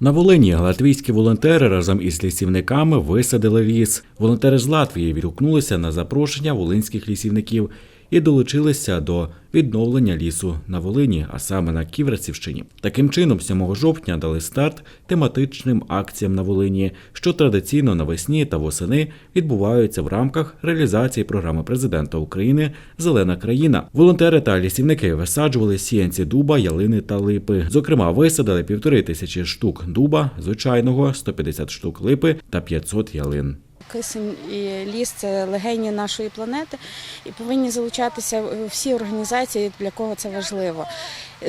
На Волині латвійські волонтери разом із лісівниками висадили ліс. Волонтери з Латвії відгукнулися на запрошення волинських лісівників і долучилися до відновлення лісу на Волині, а саме на Ківерцівщині. Таким чином, 7 жовтня дали старт тематичним акціям на Волині, що традиційно навесні та восени відбуваються в рамках реалізації програми президента України Зелена країна. Волонтери та лісівники висаджували сіянці дуба, ялини та липи. Зокрема, висадили півтори тисячі штук дуба, звичайного, 150 штук липи та 500 ялин. Кисень і ліс це легені нашої планети, і повинні залучатися всі організації, для кого це важливо.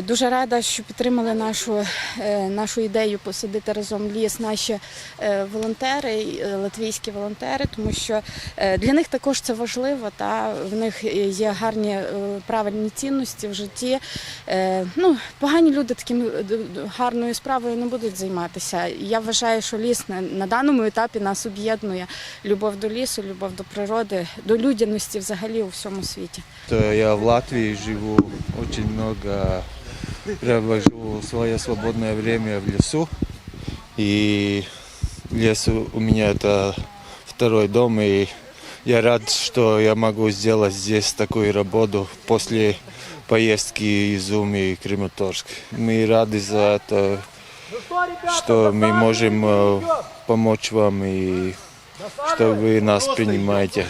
Дуже рада, що підтримали нашу, е, нашу ідею посадити разом ліс наші е, волонтери, е, латвійські волонтери, тому що е, для них також це важливо. Та в них є гарні е, правильні цінності в житті. Е, Ну, погані люди таким е, гарною справою не будуть займатися. Я вважаю, що ліс на даному етапі нас об'єднує любов до лісу, любов до природи, до людяності взагалі у всьому світі. То Я в Латвии живу, очень много провожу свое свободное время в лесу. И лес у у меня это второй дом, и я рад, что я могу сделать здесь такую работу после поездки из Уми и Крематорск. Мы рады за это, что мы можем э, помочь вам и что вы нас принимаете.